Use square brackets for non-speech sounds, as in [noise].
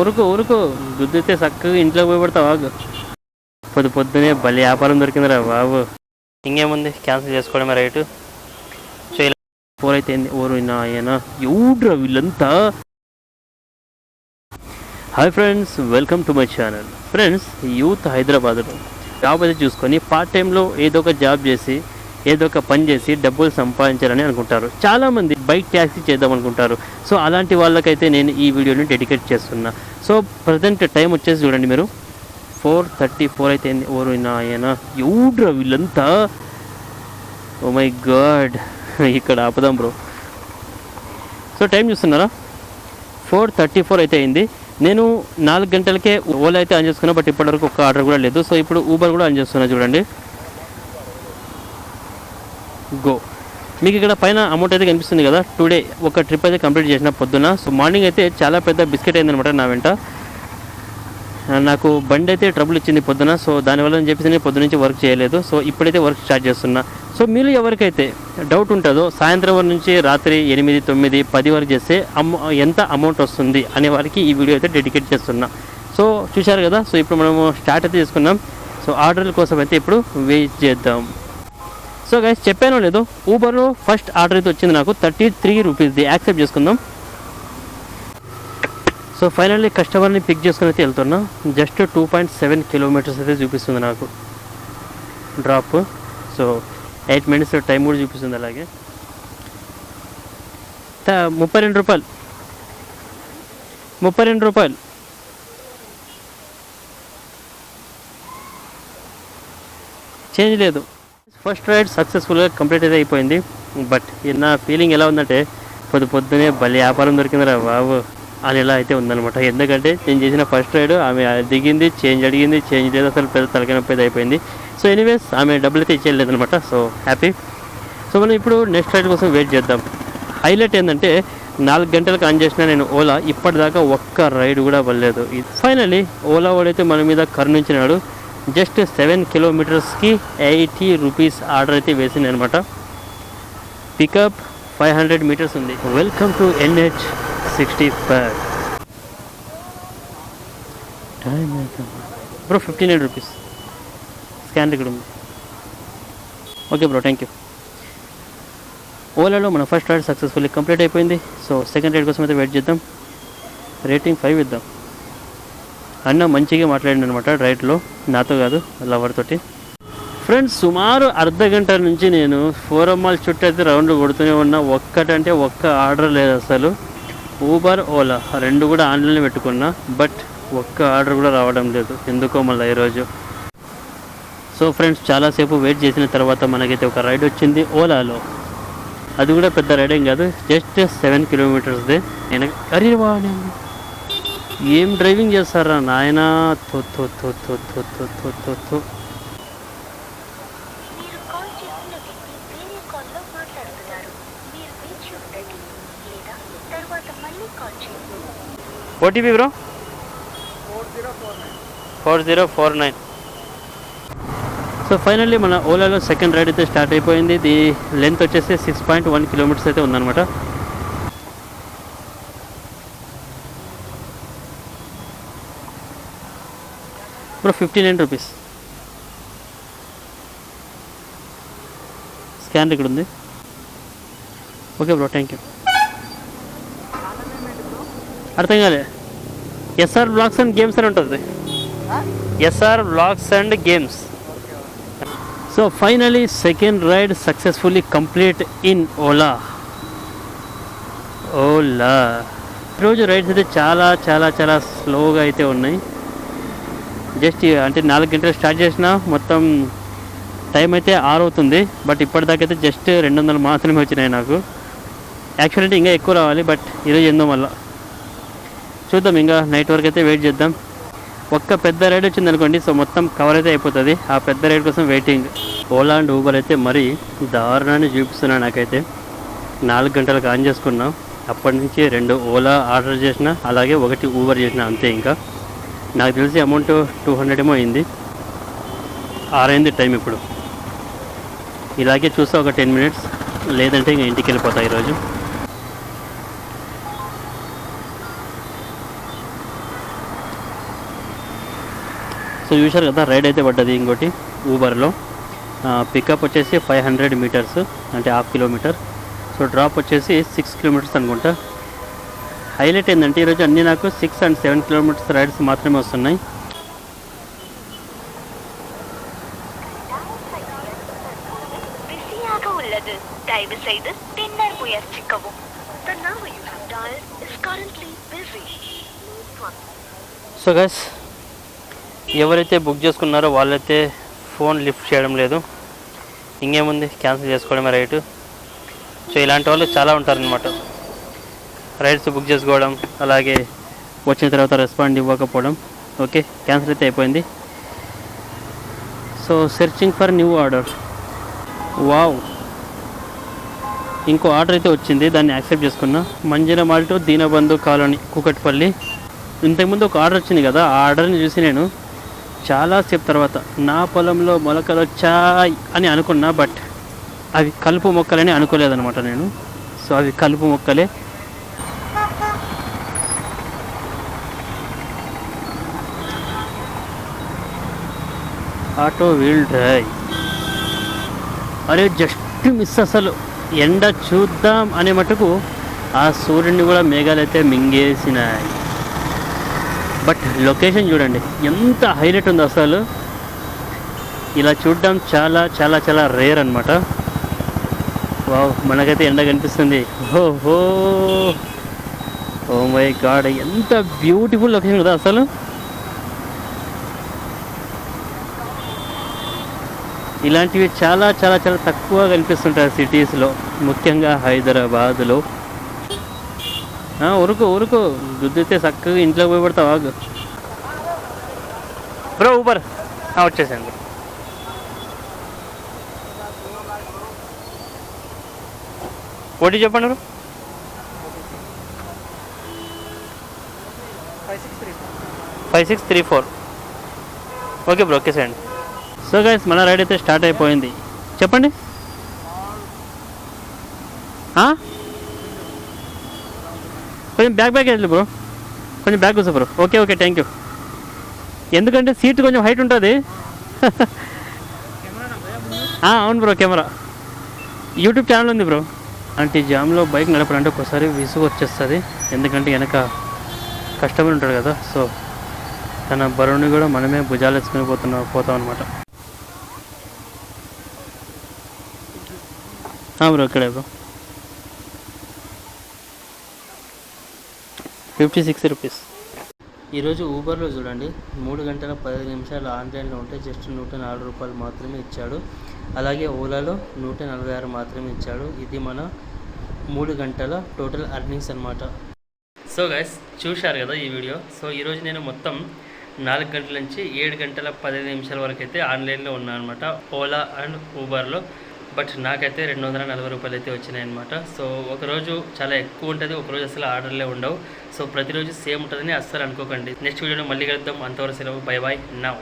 ఉరుకు ఉరుకు. గుద్దితే చక్కగా ఇంట్లో పోయి పడతావు ఆగు పొద్దు పొద్దునే భలే వ్యాపారం దొరికిందిరా బాబు. ఇంకేముంది? క్యాన్సిల్ చేసుకోవడమే రైటు. సో ఇలా ఫోర్ ఓరు ఎవడ్రా వీళ్ళంతా? Hi friends welcome to my channel friends youth హైదరాబాద్లో. జాబ్ అయితే చూసుకొని పార్ట్ టైంలో ఏదో ఒక జాబ్ చేసి ఏదో ఒక పని చేసి డబ్బులు సంపాదించాలని అనుకుంటారు. చాలామంది బైక్ ట్యాక్సీ చేద్దాం అనుకుంటారు. సో అలాంటి వాళ్ళకైతే నేను ఈ వీడియోని డెడికేట్ చేస్తున్నా. సో ప్రజెంట్ టైం వచ్చేసి చూడండి మీరు. ఫోర్ థర్టీ ఫోర్ అయితే ఓరు నాయన ఎవడ్రా వీళ్ళంతా? ఓ మై గాడ్ ఇక్కడ ఆపుదాం బ్రో. సో టైం చూస్తున్నారా? ఫోర్ థర్టీ ఫోర్ అయితే అయింది. నేను నాలుగు గంటలకే ఓలా అయితే ఆన్ చేసుకున్నా బట్ ఇప్పటివరకు ఒక్క ఆర్డర్ కూడా లేదు. సో ఇప్పుడు ఊబర్ కూడా ఆన్ చేస్తున్నా చూడండి. గో మీకు ఇక్కడ పైన అమౌంట్ అయితే కనిపిస్తుంది కదా. టుడే ఒక ట్రిప్ అయితే కంప్లీట్ చేసిన పొద్దున. సో మార్నింగ్ అయితే చాలా పెద్ద బిస్కెట్ అయిందనమాట నా వెంట. నాకు బండి అయితే ట్రబుల్ ఇచ్చింది పొద్దున. సో దానివల్ల అని చెప్పేసి నేను పొద్దు నుంచి వర్క్ చేయలేదు. సో ఇప్పుడైతే వర్క్ స్టార్ట్ చేస్తున్నా. సో మీరు ఎవరికైతే డౌట్ ఉంటుందో సాయంత్రం వరకు నుంచి రాత్రి ఎనిమిది తొమ్మిది పది వరకు చేస్తే అమౌ ఎంత అమౌంట్ వస్తుంది అనే వారికి ఈ వీడియో అయితే డెడికేట్ చేస్తున్నా. సో చూశారు కదా? సో ఇప్పుడు మనము స్టార్ట్ అయితే చేసుకున్నాం సో ఆర్డర్ల కోసం అయితే ఇప్పుడు వెయిట్ చేద్దాం. సో గైస్ చెప్పానో లేదో ఊబర్లో ఫస్ట్ ఆర్డర్ అయితే వచ్చింది నాకు. థర్టీ త్రీ రూపీస్ది యాక్సెప్ట్ చేసుకుందాం. సో ఫైనల్లీ కస్టమర్ని పిక్ చేసుకుని అయితే వెళ్తున్నా. Just two point seven kilometres అయితే చూపిస్తుంది నాకు. Drop so eight minutes time కూడా చూపిస్తుంది అలాగే. ముప్పై రెండు రూపాయలు. ముప్పై రెండు రూపాయలు. చేంజ్ లేదు. ఫస్ట్ రైడ్ సక్సెస్ఫుల్గా కంప్లీట్ అయితే అయిపోయింది. బట్ నా ఫీలింగ్ ఎలా ఉందంటే పొద్దు పొద్దునే భలే వ్యాపారం దొరికిందిరా బాబు. అని ఎలా అయితే ఉందన్నమాట. ఎందుకంటే నేను చేసిన ఫస్ట్ రైడ్ ఆమె దిగింది చేంజ్ అడిగింది చేంజ్ లేదు అసలు పెద్ద తలకాయ అయితే అయిపోయింది. సో ఎనీవేస్ ఆమె డబ్బులు అయితే ఇచ్చేయలేదు అనమాట సో హ్యాపీ సో మనం ఇప్పుడు నెక్స్ట్ రైడ్ కోసం వెయిట్ చేద్దాం. హైలైట్ ఏంటంటే నాలుగు గంటలకు ఆన్ చేసిన నేను ఓలా ఇప్పటిదాకా ఒక్క రైడ్ కూడా పడలేదు. ఫైనలీ ఓలా వాడైతే మన మీద కరుణించినాడు. జస్ట్ సెవెన్ కిలోమీటర్స్కి ఎయిటీ రూపీస్ ఆర్డర్ అయితే వేసింది అనమాట పికప్ ఫైవ్ హండ్రెడ్ మీటర్స్ ఉంది. Welcome to NH sixty five time bro fifteen eight rupees scan ఇక్కడ ఉంది. ఓకే బ్రో థ్యాంక్ యూ ఓలాలో మన ఫస్ట్ రైడ్ సక్సెస్ఫుల్లీ కంప్లీట్ అయిపోయింది. సో సెకండ్ రైడ్ కోసం అయితే వెయిట్ చేద్దాం. రేటింగ్ ఫైవ్ ఇద్దాం. అన్న మంచిగా మాట్లాడింది అనమాట రైడ్లో నాతో కాదు లవర్ తోటి. ఫ్రెండ్స్ సుమారు అర్ధ గంట నుంచి నేను ఫోర్ మాల్ చుట్టూ అయితే రౌండ్ కొడుతూనే ఉన్నా. ఒక్కటంటే ఒక్క ఆర్డర్ లేదు అసలు. ఊబర్ ఓలా రెండు కూడా ఆన్లైన్లో పెట్టుకున్నా. బట్ ఒక్క ఆర్డర్ కూడా రావడం లేదు. ఎందుకో మళ్ళీ ఈరోజు. సో ఫ్రెండ్స్ చాలాసేపు వెయిట్ చేసిన తర్వాత మనకైతే ఒక రైడ్ వచ్చింది ఓలాలో అది కూడా పెద్ద రైడ్ ఏం కాదు జస్ట్ సెవెన్ కిలోమీటర్స్దే నేను అరే ఏం డ్రైవింగ్ చేస్తారా నాయన? OTP bro? Four zero four nine. So finally మన ఓలాలో సెకండ్ రైడ్ అయితే స్టార్ట్ అయిపోయింది. ది లెంత్ వచ్చేసి సిక్స్ పాయింట్ వన్ కిలోమీటర్స్ అయితే ఉందన్నమాట. ఇప్పుడు ఫిఫ్టీ నైన్ రూపీస్. స్కాన్ ఇక్కడ ఉంది. Okay bro thank you. అర్థం కాలే. ఎస్ఆర్ బ్లాగ్స్ అండ్ గేమ్స్ అని ఉంటుంది. SR blogs and games. So finally second ride successfully complete in Ola. Ola. ఈరోజు రైడ్స్ అయితే చాలా చాలా చాలా స్లోగా అయితే ఉన్నాయి. జస్ట్ అంటే నాలుగు గంటలు స్టార్ట్ చేసిన మొత్తం టైం అయితే ఆరు అవుతుంది బట్ ఇప్పటిదాకైతే జస్ట్ రెండు వందలు మాత్రమే వచ్చినాయి నాకు. యాక్చువల్ అంటే ఇంకా ఎక్కువ రావాలి బట్ ఈరోజు ఎందో మళ్ళీ. చూద్దాం ఇంకా నైట్ వరకు అయితే వెయిట్ చేద్దాం. ఒక్క పెద్ద రైడ్ వచ్చింది అనుకోండి సో మొత్తం కవర్ అయితే అయిపోతుంది. ఆ పెద్ద రైడ్ కోసం వెయిటింగ్ ఓలా అండ్ ఊబర్ అయితే మరీ దారుణాన్ని చూపిస్తున్నా నాకైతే. నాలుగు గంటలకు ఆన్ చేసుకున్నాం. అప్పటి నుంచి రెండు ఓలా ఆర్డర్ చేసిన అలాగే ఒకటి ఊబర్ చేసిన అంతే ఇంకా. నాకు తెలిసి అమౌంట్ టూ హండ్రెడ్ ఏమో అయింది. ఆరైంది టైం ఇప్పుడు. ఇలాగే చూస్తా ఒక టెన్ మినిట్స్ లేదంటే ఇంకా ఇంటికి వెళ్ళిపోతా ఈరోజు. సో చూశారు కదా రైడ్ అయితే పడ్డది ఇంకోటి ఊబర్లో. పికప్ వచ్చేసి ఫైవ్ హండ్రెడ్ మీటర్స్ అంటే హాఫ్ కిలోమీటర్. సో డ్రాప్ వచ్చేసి సిక్స్ కిలోమీటర్స్ అనుకుంటా. హైలైట్ ఏంటంటే ఈరోజు అన్నీ నాకు six and seven kilometres rides మాత్రమే వస్తున్నాయి. సో గస్ ఎవరైతే బుక్ చేసుకున్నారో వాళ్ళైతే ఫోన్ లిఫ్ట్ చేయడం లేదు. ఇంకేముంది? క్యాన్సిల్ చేసుకోవడమే రైటు సో ఇలాంటి వాళ్ళు చాలా ఉంటారనమాట రైడ్స్ బుక్ చేసుకోవడం అలాగే వచ్చిన తర్వాత రెస్పాండ్ ఇవ్వకపోవడం ఓకే క్యాన్సిల్ అయితే అయిపోయింది. So searching for new order wow ఇంకో ఆర్డర్ అయితే వచ్చింది దాన్ని యాక్సెప్ట్ చేసుకున్నా. మంజిర మాల్టో దీనబంధు కాలనీ కూకట్పల్లి. ఇంతకుముందు ఒక ఆర్డర్ వచ్చింది కదా ఆ ఆర్డర్ని చూసి నేను చాలాసేపు తర్వాత నా పొలంలో మొలకలు వచ్చాయి అని అనుకున్నా బట్ అవి కలుపు మొక్కలని అనుకోలేదనమాట నేను. సో అవి కలుపు మొక్కలే. Auto wheel drive. అరే జస్ట్ మిస్ అసలు. ఎండ చూద్దాం అనే మటుకు ఆ సూర్యుడిని కూడా మేఘాలు అయితే మింగేసినాయి. బట్ లొకేషన్ చూడండి ఎంత హైలైట్ ఉంది అసలు. ఇలా చూడడం చాలా చాలా చాలా రేర్ అనమాట వావ్ మనకైతే ఎండ కనిపిస్తుంది. హో హో ఓ మై గాడ్ ఎంత బ్యూటిఫుల్ లొకేషన్ కదా అసలు. ఇలాంటివి చాలా చాలా చాలా తక్కువ కనిపిస్తుంటాయి సిటీస్లో. ముఖ్యంగా హైదరాబాద్లో. ఉరుకు ఉరుకు. గుద్దితే చక్కగా ఇంట్లో పోయి పడతావు ఆగు. Bro Uber. వచ్చేసాను ఓటీ చెప్పండి bro. Five six three four. Okay bro okay అండి సో గైస్ మన రైడ్ అయితే స్టార్ట్ అయిపోయింది. చెప్పండి. కొంచెం బ్యాక్ బ్యాక్ వెళ్ళి బ్రో కొంచెం బ్యాక్ కూర్చో bro okay okay thank you ఎందుకంటే సీట్ కొంచెం హైట్ ఉంటుంది. [laughs] అవును బ్రో కెమెరా యూట్యూబ్ ఛానల్ ఉంది బ్రో అంటే ఈ జామ్లో బైక్ నడపాలంటే ఒకసారి విసుగు వచ్చేస్తుంది. ఎందుకంటే వెనక కస్టమర్ ఉంటాడు కదా సో తన బరువుని కూడా మనమే భుజాలు వేసుకుని పోతున్నా పోతాం అనమాట బ్రో ఇక్కడే బ్రో ఫిఫ్టీ సిక్స్ రూపీస్ ఈరోజు ఊబర్లో చూడండి మూడు గంటల పదిహేను నిమిషాలు ఆన్లైన్లో ఉంటే జస్ట్ నూట నాలుగు రూపాయలు మాత్రమే ఇచ్చాడు. అలాగే ఓలాలో నూట నలభై ఆరు మాత్రమే ఇచ్చాడు. ఇది మన మూడు గంటల టోటల్ అర్నింగ్స్ అనమాట సో గైస్ చూశారు కదా ఈ వీడియో. సో ఈరోజు నేను మొత్తం నాలుగు గంటల నుంచి ఏడు గంటల పదిహేను నిమిషాల వరకు అయితే ఆన్లైన్లో ఉన్నాను అనమాట ఓలా అండ్ ఊబర్లో. బట్ నాకైతే రెండు వందల నలభై రూపాయలు అయితే వచ్చినాయి అనమాట సో ఒకరోజు చాలా ఎక్కువ ఉంటుంది ఒకరోజు అసలు ఆర్డర్లే ఉండవు. సో ప్రతిరోజు సేమ్ ఉంటుందని అస్సలు అనుకోకండి. నెక్స్ట్ వీడియోలో మళ్ళీ కలుద్దాం. అంతవరకు సెలవు. బై బాయ్ నా.